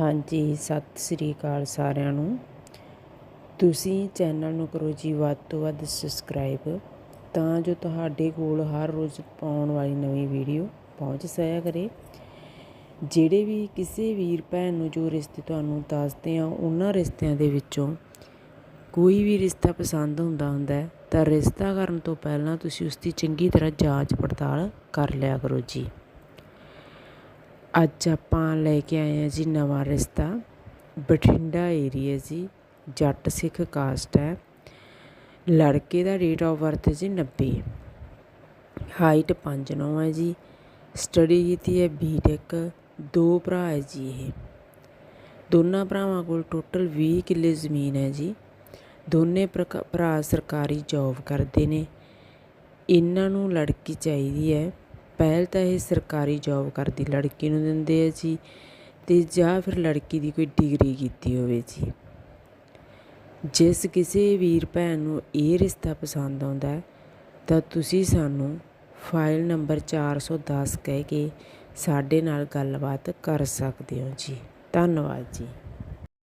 ਹਾਂਜੀ, ਸਤਿ ਸ੍ਰੀ ਅਕਾਲ ਸਾਰਿਆਂ ਨੂੰ। ਤੁਸੀਂ ਚੈਨਲ ਨੂੰ ਕਰੋ ਜੀ ਵੱਧ ਤੋਂ ਵੱਧ ਸਬਸਕ੍ਰਾਈਬ ਤਾਂ ਜੋ ਤੁਹਾਡੇ ਕੋਲ ਹਰ ਰੋਜ਼ ਪਾਉਣ ਵਾਲੀ ਨਵੀਂ ਵੀਡੀਓ ਪਹੁੰਚ ਸਕਿਆ ਕਰੇ। ਜਿਹੜੇ ਵੀ ਕਿਸੇ ਵੀਰ ਭੈਣ ਨੂੰ ਜੋ ਰਿਸ਼ਤੇ ਤੁਹਾਨੂੰ ਦੱਸਦੇ ਆ, ਉਹਨਾਂ ਰਿਸ਼ਤਿਆਂ ਦੇ ਵਿੱਚੋਂ ਕੋਈ ਵੀ ਰਿਸ਼ਤਾ ਪਸੰਦ ਹੁੰਦਾ ਹੁੰਦਾ ਤਾਂ ਰਿਸ਼ਤਾ ਕਰਨ ਤੋਂ ਪਹਿਲਾਂ ਤੁਸੀਂ ਉਸ ਦੀ ਚੰਗੀ ਤਰ੍ਹਾਂ ਜਾਂਚ ਪੜਤਾਲ ਕਰ ਲਿਆ ਕਰੋ ਜੀ। ਅੱਜ ਆਪਾਂ ਲੈ ਕੇ ਆਏ ਹਾਂ ਜੀ ਨਵਾਂ ਰਿਸ਼ਤਾ। ਬਠਿੰਡਾ ਏਰੀਆ ਜੀ, ਜੱਟ ਸਿੱਖ ਕਾਸਟ ਹੈ। ਲੜਕੇ ਦਾ ਡੇਟ ਆਫ ਬਰਥ ਹੈ ਜੀ 90 ਹਾਈਟ 5'9 ਹੈ ਜੀ। ਸਟੱਡੀ ਕੀਤੀ ਹੈ ਬੀਟੈਕ ਦੋ ਭਰਾ ਹੈ ਜੀ ਇਹ। ਦੋਨਾਂ ਭਰਾਵਾਂ ਕੋਲ ਟੋਟਲ 20 ਕਿੱਲੇ ਜ਼ਮੀਨ ਹੈ ਜੀ। ਦੋਨੇ ਪ੍ਰਕ- ਭਰਾ ਸਰਕਾਰੀ ਜੌਬ ਕਰਦੇ ਨੇ। ਇਹਨਾਂ ਨੂੰ ਲੜਕੀ ਚਾਹੀਦੀ ਹੈ। ਪਹਿਲ ਤਾਂ ਇਹ ਸਰਕਾਰੀ ਜੌਬ ਕਰਦੀ, ਲੜਕੀ ਨੂੰ ਦਿੰਦੇ ਆ ਜੀ। ਤੇ ਜਾਂ ਫਿਰ ਲੜਕੀ ਦੀ ਕੋਈ ਡਿਗਰੀ ਕੀਤੀ ਹੋਵੇ ਜੀ। ਜਿਸ ਕਿਸੇ ਵੀਰ ਭੈਣ ਨੂੰ ਇਹ ਰਿਸ਼ਤਾ ਪਸੰਦ ਆਉਂਦਾ ਹੈ, ਤਾਂ ਤੁਸੀਂ ਸਾਨੂੰ ਫਾਈਲ ਨੰਬਰ 410 ਕਹਿ ਕੇ ਸਾਡੇ ਨਾਲ ਗੱਲਬਾਤ ਕਰ ਸਕਦੇ ਹੋ ਜੀ। ਧੰਨਵਾਦ ਜੀ।